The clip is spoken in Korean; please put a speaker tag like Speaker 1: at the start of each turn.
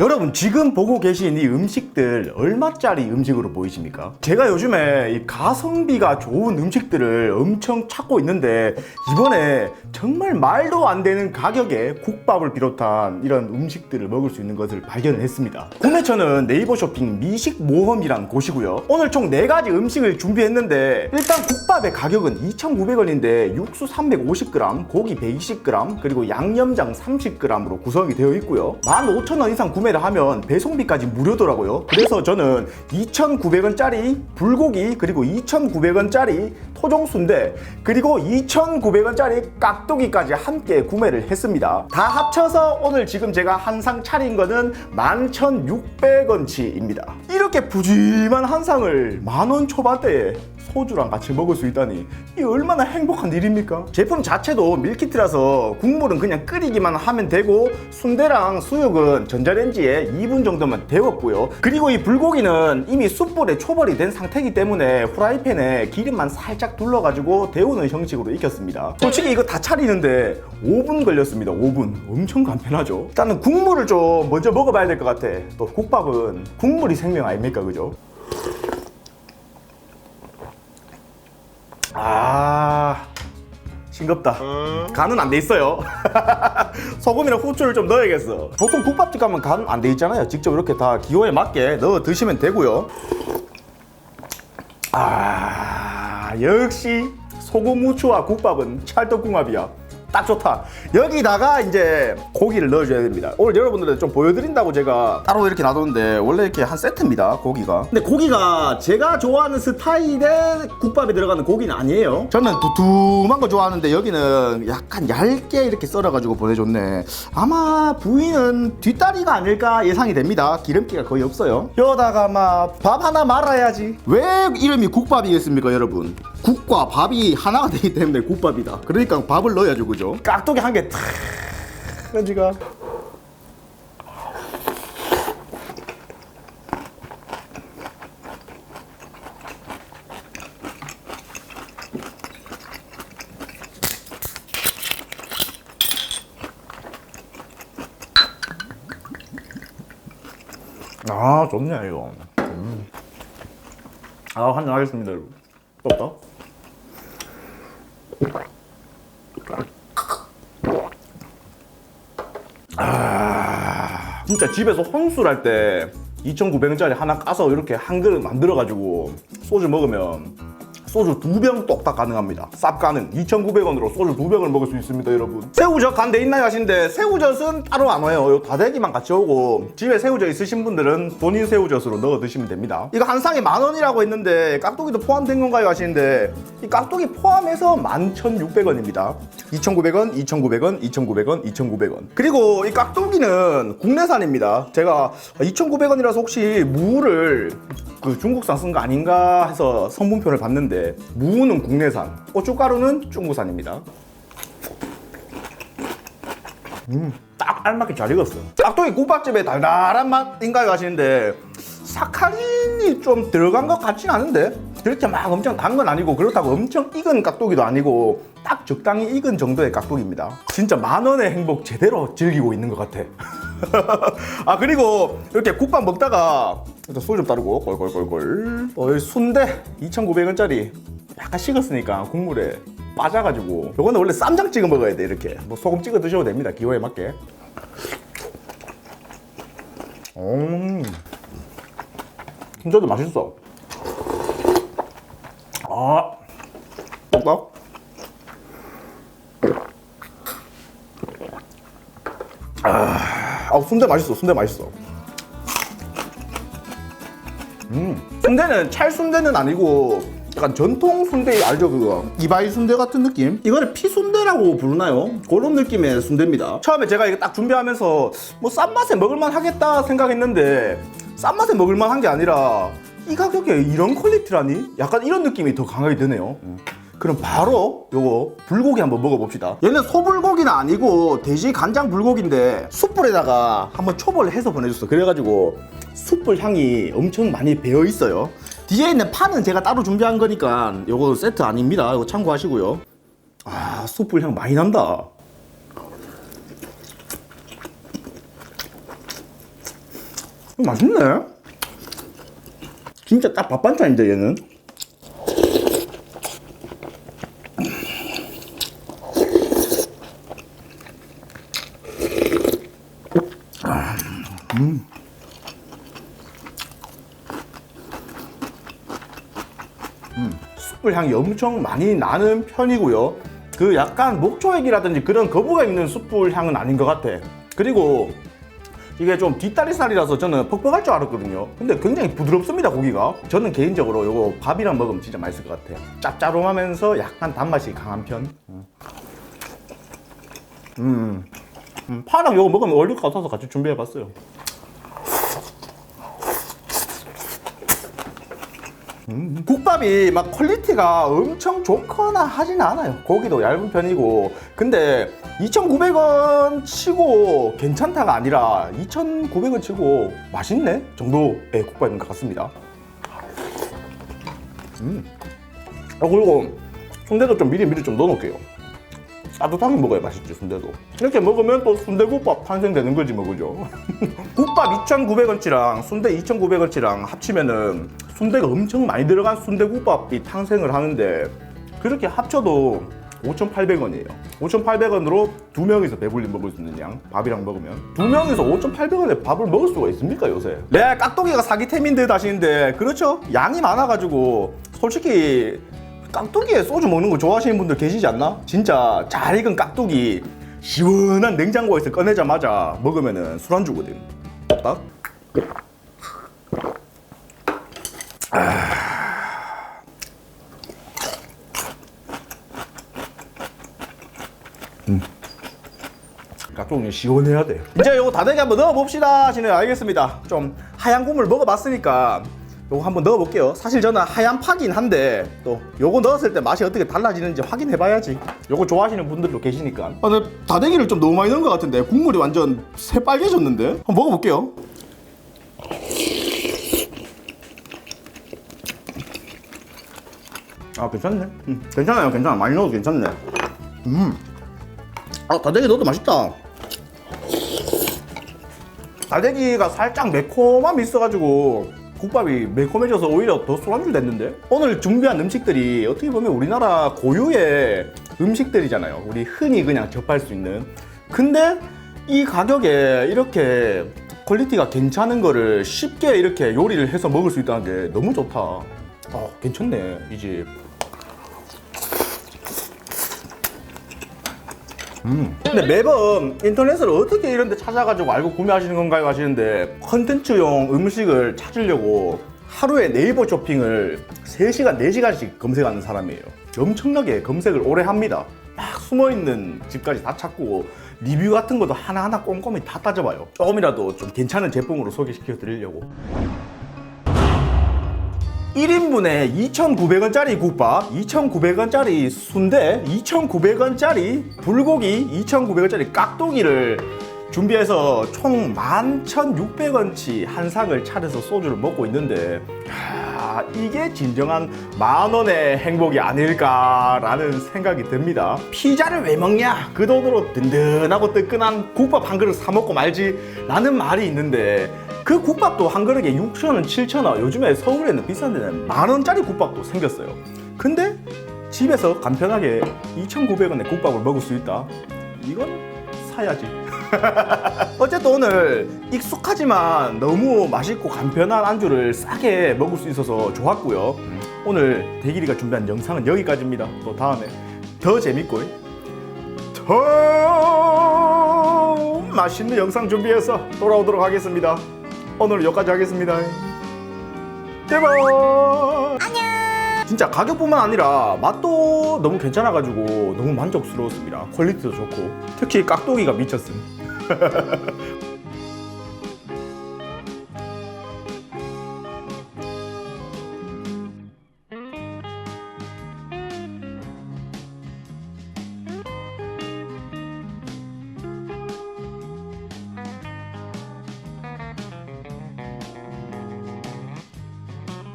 Speaker 1: 여러분 지금 보고 계신 이 음식들 얼마짜리 음식으로 보이십니까? 제가 요즘에 이 가성비가 좋은 음식들을 엄청 찾고 있는데 이번에 정말 말도 안 되는 가격에 국밥을 비롯한 이런 음식들을 먹을 수 있는 것을 발견을 했습니다. 구매처는 네이버 쇼핑 미식 모험이란 곳이고요. 오늘 총 4가지 음식을 준비했는데 일단 국밥의 가격은 2,900원인데 육수 350g, 고기 120g, 그리고 양념장 30g으로 구성이 되어 있고요. 15,000원 이상 구매 를 하면 배송비까지 무료더라고요. 그래서 저는 2,900원짜리 불고기 그리고 2,900원짜리 토종 순대 그리고 2,900원짜리 깍두기까지 함께 구매를 했습니다. 다 합쳐서 오늘 지금 제가 한 상 차린 거는 11,600원치입니다. 이렇게 푸짐한 한 상을 만원 초반대에 소주랑 같이 먹을 수 있다니 이 얼마나 행복한 일입니까? 제품 자체도 밀키트라서 국물은 그냥 끓이기만 하면 되고 순대랑 수육은 전자레인지에 2분 정도만 데웠고요. 그리고 이 불고기는 이미 숯불에 초벌이 된 상태이기 때문에 후라이팬에 기름만 살짝 둘러가지고 데우는 형식으로 익혔습니다. 솔직히 이거 다 차리는데 5분 걸렸습니다. 5분. 엄청 간편하죠? 일단은 국물을 좀 먼저 먹어봐야 될 것 같아. 또 국밥은 국물이 생명 아닙니까? 그죠? 아 싱겁다. 간은 안 돼 있어요. 소금이랑 후추를 좀 넣어야겠어. 보통 국밥집 가면 간 안 돼 있잖아요. 직접 이렇게 다 기호에 맞게 넣어 드시면 되고요. 아 역시 소금 후추와 국밥은 찰떡궁합이야 딱 좋다. 여기다가 이제 고기를 넣어줘야 됩니다. 오늘 여러분들한테 좀 보여드린다고 제가 따로 이렇게 놔뒀는데 원래 이렇게 한 세트입니다 고기가. 근데 고기가 제가 좋아하는 스타일의 국밥에 들어가는 고기는 아니에요. 저는 두툼한 거 좋아하는데 여기는 약간 얇게 이렇게 썰어가지고 보내줬네. 아마 부위는 뒷다리가 아닐까 예상이 됩니다. 기름기가 거의 없어요. 여기다가 막 밥 하나 말아야지. 왜 이름이 국밥이겠습니까 여러분 국과 밥이 하나가 되기 때문에 국밥이다. 그러니까 밥을 넣어야죠 그죠? 깍두기 한 개 탁! 지가. 아 좋네 이거. 음. 아 한잔 하겠습니다 여러분. 없다 진짜 집에서 혼술할 때 2,900원짜리 하나 까서 이렇게 한 그릇 만들어가지고 소주 먹으면 소주 두 병 똑딱 가능합니다. 쌉 가능. 2,900원으로 소주 두 병을 먹을 수 있습니다, 여러분. 새우젓 간데 있나요 하시는데 새우젓은 따로 안 와요. 요 다대기만 같이 오고 집에 새우젓 있으신 분들은 본인 새우젓으로 넣어 드시면 됩니다. 이거 한 상에 만 원이라고 했는데 깍두기도 포함된 건가요 하시는데 이 깍두기 포함해서 11,600원입니다. 2,900원, 2,900원, 2,900원, 2,900원. 그리고 이 깍두기는 국내산입니다. 제가 2,900원이라서 혹시 무를 그 중국산 쓴 거 아닌가 해서 성분표를 봤는데 무는 국내산, 고춧가루는 중국산입니다. 음, 딱 알맞게 잘 익었어. 깍두기 국밥집의 달달한 맛인가요 하시는데 사카린이 좀 들어간 것 같진 않은데 그렇게 막 엄청 단 건 아니고 그렇다고 엄청 익은 깍두기도 아니고 딱 적당히 익은 정도의 깍두기입니다. 진짜 만 원의 행복 제대로 즐기고 있는 것 같아. 아 그리고 이렇게 국밥 먹다가 일단 소주 좀 따르고 꼴꼴꼴꼴 어, 이 순대 2,900원짜리. 약간 식었으니까 국물에 빠져가지고. 요거는 원래 쌈장 찍어 먹어야 돼 이렇게. 뭐 소금 찍어 드셔도 됩니다 기호에 맞게. 음. 순대도 맛있어. 아. 똑딱 아 순대 맛있어 순대 맛있어 음. 순대는 찰순대는 아니고 약간 전통 순대 알죠 그거? 이바이 순대 같은 느낌? 이거를 피순대라고 부르나요? 그런 느낌의 순대입니다. 처음에 제가 이거 딱 준비하면서 뭐 싼 맛에 먹을만 하겠다 생각했는데 싼 맛에 먹을만 한 게 아니라 이 가격에 이런 퀄리티라니? 약간 이런 느낌이 더 강하게 드네요. 음. 그럼 바로 요거 불고기 한번 먹어봅시다. 얘는 소불고기는 아니고 돼지 간장 불고기인데 숯불에다가 한번 초벌을 해서 보내줬어. 그래가지고 숯불 향이 엄청 많이 배어 있어요. 뒤에 있는 파는 제가 따로 준비한 거니까 요거 세트 아닙니다. 이거 참고하시고요. 아 숯불 향 많이 난다. 맛있네. 진짜 딱 밥반찬인데 얘는. 숯불 향이 엄청 많이 나는 편이고요. 그 약간 목초액이라든지 그런 거부가 있는 숯불 향은 아닌 것 같아. 그리고 이게 좀 뒷다리살이라서 저는 퍽퍽할 줄 알았거든요. 근데 굉장히 부드럽습니다, 고기가. 저는 개인적으로 이거 밥이랑 먹으면 진짜 맛있을 것 같아요. 짭짤하면서 약간 단맛이 강한 편. 음. 음, 파랑 이거 먹으면 어울릴 것 같아서 같이 준비해봤어요. 음, 국밥이 막 퀄리티가 엄청 좋거나 하진 않아요. 고기도 얇은 편이고. 근데 2,900원 치고 괜찮다가 아니라 2,900원 치고 맛있네 정도의 국밥인 것 같습니다. 음. 아, 그리고 순대도 좀 미리 미리 좀 넣어놓을게요. 따뜻하게 먹어야 맛있지 순대도 이렇게 먹으면 또 순대국밥 탄생되는 거지 뭐 그죠 국밥 2,900원치랑 순대 2,900원치랑 합치면은 순대가 엄청 많이 들어간 순대국밥이 탄생을 하는데 그렇게 합쳐도 5,800원이에요 5,800원으로 두 명이서 배불리 먹을 수 있는 양 밥이랑 먹으면 두 명이서 5,800원에 밥을 먹을 수가 있습니까 요새 네 깍두기가 사기템인 듯 하시는데 그렇죠 양이 많아가지고 솔직히 깍두기에 소주 먹는 거 좋아하시는 분들 계시지 않나? 진짜 잘 익은 깍두기 시원한 냉장고에서 꺼내자마자 먹으면은 술안주거든. 딱. 깍두기 시원해야 돼. 이제 요거 다대기 한번 넣어봅시다 하시네 알겠습니다. 좀 하얀 국물 먹어봤으니까 요거 한번 넣어볼게요. 사실 저는 하얀 파긴 한데 또 요거 넣었을 때 맛이 어떻게 달라지는지 확인해봐야지. 요거 좋아하시는 분들도 계시니까. 아, 근데 다대기를 좀 너무 많이 넣은 것 같은데 국물이 완전 새빨개졌는데? 한번 먹어볼게요. 아 괜찮네. 음, 괜찮아요, 괜찮아. 많이 넣어도 괜찮네. 음. 아 다대기 넣어도 맛있다. 다대기가 살짝 매콤함이 있어가지고 국밥이 매콤해져서 오히려 더 술안주 됐는데? 오늘 준비한 음식들이 어떻게 보면 우리나라 고유의 음식들이잖아요. 우리 흔히 그냥 접할 수 있는. 근데 이 가격에 이렇게 퀄리티가 괜찮은 거를 쉽게 이렇게 요리를 해서 먹을 수 있다는 게 너무 좋다. 아 괜찮네 이집 근데 매번 인터넷을 어떻게 이런 데 찾아가지고 알고 구매하시는 건가요 하시는데 컨텐츠용 음식을 찾으려고 하루에 네이버 쇼핑을 3시간, 4시간씩 검색하는 사람이에요. 엄청나게 검색을 오래 합니다. 막 숨어있는 집까지 다 찾고 리뷰 같은 것도 하나하나 꼼꼼히 다 따져봐요. 조금이라도 좀 괜찮은 제품으로 소개시켜 드리려고. 1인분에 2,900원짜리 국밥, 2,900원짜리 순대, 2,900원짜리 불고기, 2,900원짜리 깍두기를 준비해서 총 11,600원치 한 상을 차려서 소주를 먹고 있는데 야, 이게 진정한 만 원의 행복이 아닐까라는 생각이 듭니다. 피자를 왜 먹냐? 그 돈으로 든든하고 뜨끈한 국밥 한 그릇 사 먹고 말지 라는 말이 있는데 그 국밥도 한 그릇에 6,000원, 7,000원. 요즘에 서울에는 비싼 데는 만 원짜리 국밥도 생겼어요. 근데 집에서 간편하게 2,900원에 국밥을 먹을 수 있다. 이건 사야지. 어쨌든 오늘 익숙하지만 너무 맛있고 간편한 안주를 싸게 먹을 수 있어서 좋았고요. 오늘 대길이가 준비한 영상은 여기까지입니다. 또 다음에 더 재밌고 더 맛있는 영상 준비해서 돌아오도록 하겠습니다. 오늘 여기까지 하겠습니다. 제발. 안녕. 진짜 가격뿐만 아니라 맛도 너무 괜찮아가지고 너무 만족스러웠습니다. 퀄리티도 좋고 특히 깍두기가 미쳤음.